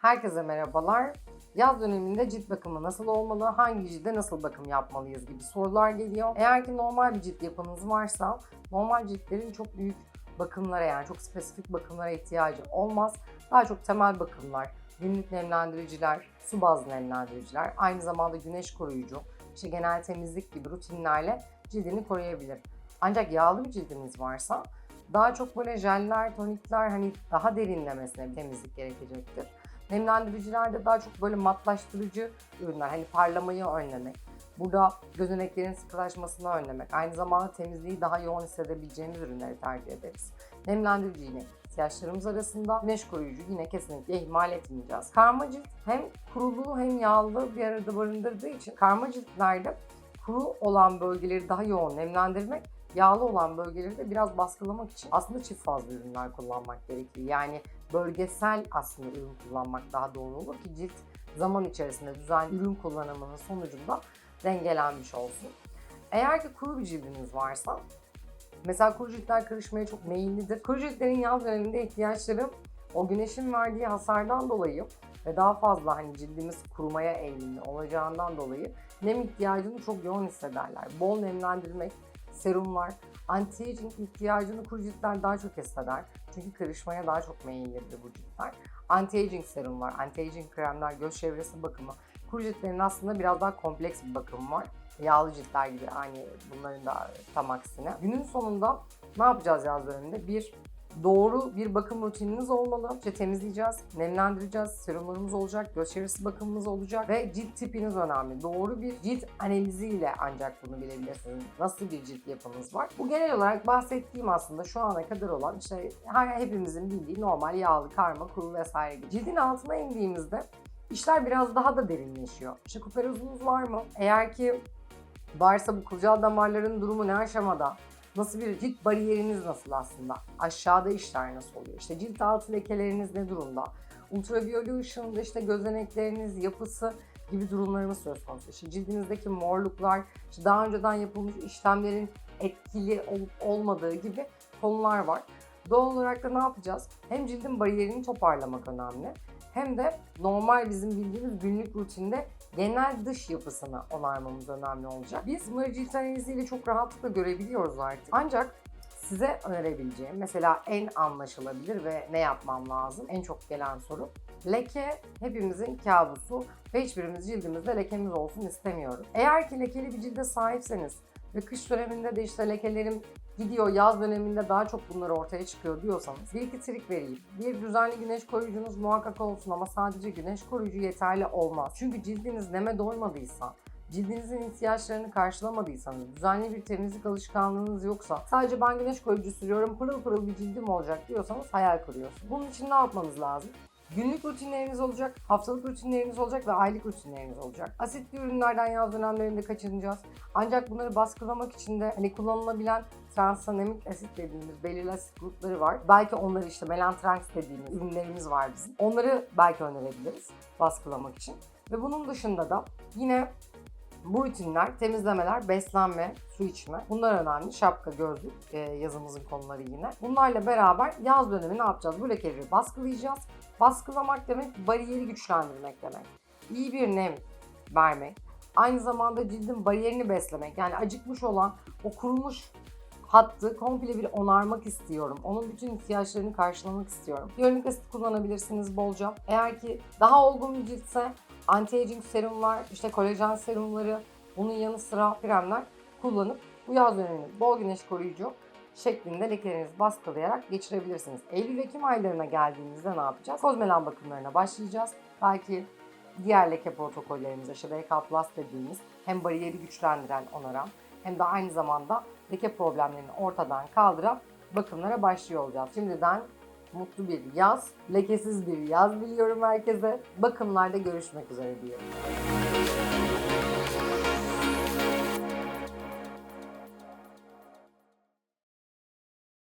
Herkese merhabalar. Yaz döneminde cilt bakımı nasıl olmalı, hangi cilde nasıl bakım yapmalıyız gibi sorular geliyor. Eğer ki normal bir cilt yapınız varsa normal ciltlerin çok büyük bakımlara yani çok spesifik bakımlara ihtiyacı olmaz. Daha çok temel bakımlar, günlük nemlendiriciler, su bazlı nemlendiriciler, aynı zamanda güneş koruyucu, işte genel temizlik gibi rutinlerle cildini koruyabilir. Ancak yağlı bir cildiniz varsa daha çok böyle jeller, tonikler hani daha derinlemesine bir temizlik gerekecektir. Nemlendiricilerde daha çok böyle matlaştırıcı ürünler, hani parlamayı önlemek, burada gözeneklerin sıkılaşmasını önlemek, aynı zamanda temizliği daha yoğun hissedebileceğimiz ürünleri tercih ederiz. Nemlendirici yine ihtiyaçlarımız arasında, güneş koruyucu yine kesinlikle ihmal etmeyeceğiz. Karma cilt hem kuruluğu hem yağlılığı bir arada barındırdığı için karma ciltlerde kuru olan bölgeleri daha yoğun nemlendirmek yağlı olan bölgeleri de biraz baskılamak için aslında çift fazla ürünler kullanmak gerekiyor. Yani bölgesel aslında ürün kullanmak daha doğru olur ki cilt zaman içerisinde düzenli ürün kullanımının sonucunda dengelenmiş olsun. Eğer ki kuru bir cildiniz varsa mesela kuru ciltler karışmaya çok meyillidir. Kuru ciltlerin yaz döneminde ihtiyaçları o güneşin verdiği hasardan dolayı ve daha fazla hani cildimiz kurumaya eğilimli olacağından dolayı nem ihtiyacını çok yoğun hissederler. Bol nemlendirmek, serumlar, anti-aging ihtiyacını kuru ciltler daha çok hisseder. Çünkü kırışmaya daha çok meyillidir bu ciltler. Anti-aging serum var, anti-aging kremler, göz çevresi bakımı. Kuru ciltlerin aslında biraz daha kompleks bir bakımı var. Yağlı ciltler gibi aynı bunların da tam aksine. Günün sonunda ne yapacağız yaz döneminde? Bir, doğru bir bakım rutininiz olmalı. İşte temizleyeceğiz, nemlendireceğiz, serumlarımız olacak, göz çevresi bakımımız olacak ve cilt tipiniz önemli. Doğru bir cilt analiziyle ancak bunu bilebilirsiniz. Nasıl bir cilt yapınız var? Bu genel olarak bahsettiğim aslında şu ana kadar olan işte her hepimizin bildiği normal yağlı, karma, kuru vesaire gibi. Cildin altına indiğimizde işler biraz daha da derinleşiyor. İşte kuperozunuz var mı? Eğer ki varsa bu kılcal damarların durumu ne aşamada? Nasıl bir cilt bariyeriniz nasıl aslında? Aşağıda işler nasıl oluyor? İşte cilt altı lekeleriniz ne durumda? Ultraviyole ışığında işte gözenekleriniz, yapısı gibi durumlarımız söz konusu. İşte cildinizdeki morluklar, işte daha önceden yapılmış işlemlerin etkili olup olmadığı gibi konular var. Doğal olarak da ne yapacağız? Hem cildin bariyerini toparlamak önemli hem de normal bizim bildiğimiz günlük rutinde genel dış yapısını onarmamız önemli olacak. Biz bunları cilt analiziyle çok rahatlıkla görebiliyoruz artık. Ancak size önerebileceğim mesela en anlaşılabilir ve ne yapmam lazım en çok gelen soru. Leke hepimizin kabusu ve hiçbirimiz cildimizde lekemiz olsun istemiyoruz. Eğer ki lekeli bir cilde sahipseniz ve kış döneminde de işte lekelerim gidiyor yaz döneminde daha çok bunlar ortaya çıkıyor diyorsanız bir iki trik vereyim. Bir düzenli güneş koruyucunuz muhakkak olsun ama sadece güneş koruyucu yeterli olmaz. Çünkü cildiniz neme doymadıysa cildinizin ihtiyaçlarını karşılamadıysanız, düzenli bir temizlik alışkanlığınız yoksa, sadece ben güneş koruyucu sürüyorum, pırıl pırıl bir cildim olacak diyorsanız hayal kuruyorsunuz. Bunun için ne yapmanız lazım? Günlük rutinleriniz olacak, haftalık rutinleriniz olacak ve aylık rutinleriniz olacak. Asitli ürünlerden yaz dönemlerinde kaçınacağız. Ancak bunları baskılamak için de hani kullanılabilen transanemik asit dediğimiz belirli asit grupları var. Belki onları işte melantranx dediğimiz ürünlerimiz var bizim. Onları belki önerebiliriz baskılamak için. Ve bunun dışında da yine bu rutinler, temizlemeler, beslenme, su içme. Bunlar önemli. Şapka, gözlük, e, yazımızın konuları yine. Bunlarla beraber yaz dönemi ne yapacağız? Bu lekeleri baskılayacağız. Baskılamak demek bariyeri güçlendirmek demek. İyi bir nem vermek. Aynı zamanda cildin bariyerini beslemek. Yani acıkmış olan o kurumuş hattı komple bir onarmak istiyorum. Onun bütün ihtiyaçlarını karşılamak istiyorum. Hyaluronik asit kullanabilirsiniz bolca. Eğer ki daha olgun bir ciltse anti-aging serumlar, işte kolajen serumları, bunun yanı sıra kremler kullanıp bu yaz dönemini bol güneş koruyucu şeklinde lekelerinizi baskılayarak geçirebilirsiniz. Eylül-Ekim aylarına geldiğimizde ne yapacağız? Kozmelan bakımlarına başlayacağız. Belki diğer leke protokollerimize, işte BK Plus dediğimiz hem bariyeri güçlendiren, onaran hem de aynı zamanda leke problemlerini ortadan kaldıran bakımlara başlıyor olacağız. Şimdiden mutlu bir yaz, lekesiz bir yaz diliyorum herkese. Bakımlarda görüşmek üzere diyorum.